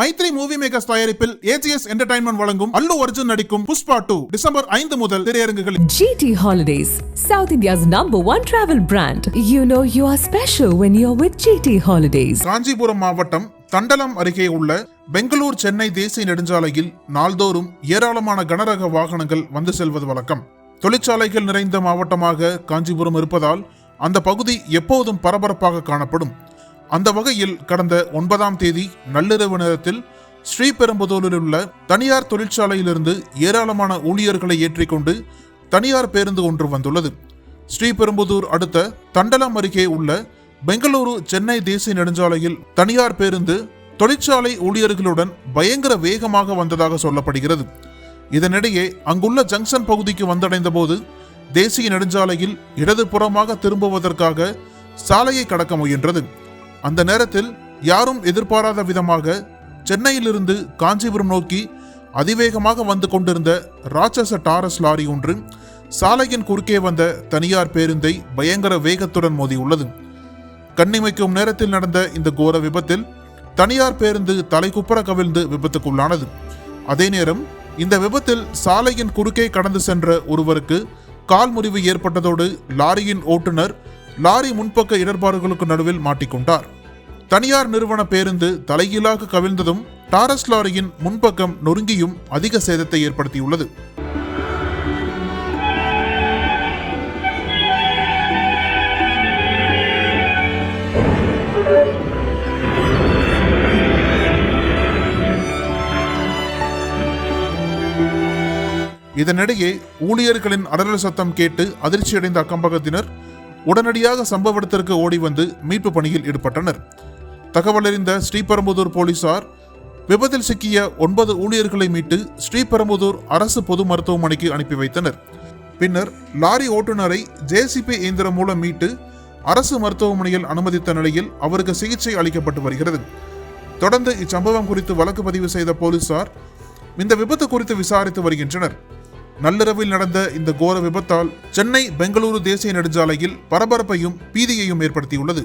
Maithri movie makers தயாரிப்பில் AGS entertainment வழங்கும் அல்லு அர்ஜுன் நடிக்கும் புஷ்பா டூ டிசம்பர் ஐந்து முதல் திரையரங்குகளில் GT Holidays, South India's number one travel brand. You know you are special when you're with GT Holidays. Kanchipuram மாவட்டம் தண்டலம் அருகே உள்ள பெங்களூர் சென்னை தேசிய நெடுஞ்சாலையில் நாள்தோறும் ஏராளமான கனரக வாகனங்கள் வந்து செல்வது வழக்கம் தொழிற்சாலைகள் நிறைந்த மாவட்டமாக காஞ்சிபுரம் இருப்பதால் அந்த பகுதி எப்போதும் பரபரப்பாக காணப்படும் அந்த வகையில் கடந்த ஒன்பதாம் தேதி நள்ளிரவு நேரத்தில் ஸ்ரீபெரும்புதூரில் உள்ள தனியார் தொழிற்சாலையிலிருந்து ஏராளமான ஊழியர்களை ஏற்றிக்கொண்டு தனியார் பேருந்து ஒன்று வந்துள்ளது. ஸ்ரீபெரும்புதூர் அடுத்த தண்டலம் அருகே உள்ள பெங்களூரு சென்னை தேசிய நெடுஞ்சாலையில் தனியார் பேருந்து தொழிற்சாலை ஊழியர்களுடன் பயங்கர வேகமாக வந்ததாக சொல்லப்படுகிறது. இதனிடையே அங்குள்ள ஜங்ஷன் பகுதிக்கு வந்தடைந்த போது தேசிய நெடுஞ்சாலையில் இடதுபுறமாக திரும்புவதற்காக சாலையை கடக்க முயன்றது. அந்த நேரத்தில் யாரும் எதிர்பாராத விதமாக சென்னையிலிருந்து காஞ்சிபுரம் நோக்கி அதிவேகமாக வந்து கொண்டிருந்த ராட்சச டாரஸ் லாரி ஒன்று சாலையின் குறுக்கே வந்த தனியார் பேருந்தை பயங்கர வேகத்துடன் மோதியுள்ளது. கண்ணிமைக்கும் நேரத்தில் நடந்த இந்த கோர விபத்தில் தனியார் பேருந்து தலைக்குப்புற கவிழ்ந்து விபத்துக்குள்ளானது. அதே நேரம் இந்த விபத்தில் சாலையின் குறுக்கே கடந்து சென்ற ஒருவருக்கு கால் முறிவு ஏற்பட்டதோடு லாரியின் ஓட்டுநர் லாரி முன்பக்க இடர்பாடுகளுக்கு நடுவில் மாட்டிக்கொண்டார். தனியார் நிறுவன பேருந்து தலைகீழாக கவிழ்ந்ததும் டாரஸ் லாரியின் முன்பக்கம் நொறுங்கியும் அதிக சேதத்தை ஏற்படுத்தியுள்ளது. இதனிடையே ஊழியர்களின் அடரல் சத்தம் கேட்டு அதிர்ச்சியடைந்த அக்கம்பகத்தினர் உடனடியாக சம்பவ இடத்திற்கு ஓடி வந்து மீட்பு பணியில் ஈடுபட்டனர். தகவல் அறிந்த ஸ்ரீபெரும்புதூர் போலீசார் விபத்தில் சிக்கிய ஒன்பது ஊழியர்களை மீட்டு ஸ்ரீபெரும்புதூர் அரசு பொது மருத்துவமனைக்கு அனுப்பி வைத்தனர். பின்னர் லாரி ஓட்டுநரை ஜேசிபி இயந்திரம் மூலம் மீட்டு அரசு மருத்துவமனையில் அனுமதித்த நிலையில் அவருக்கு சிகிச்சை அளிக்கப்பட்டு வருகிறது. தொடர்ந்து இச்சம்பவம் குறித்து வழக்கு பதிவு செய்த போலீசார் இந்த விபத்து குறித்து விசாரித்து வருகின்றனர். நள்ளிரவில் நடந்த இந்த கோர விபத்தால் சென்னை பெங்களூரு தேசிய நெடுஞ்சாலையில் பரபரப்பையும் பீதியையும் ஏற்படுத்தியுள்ளது.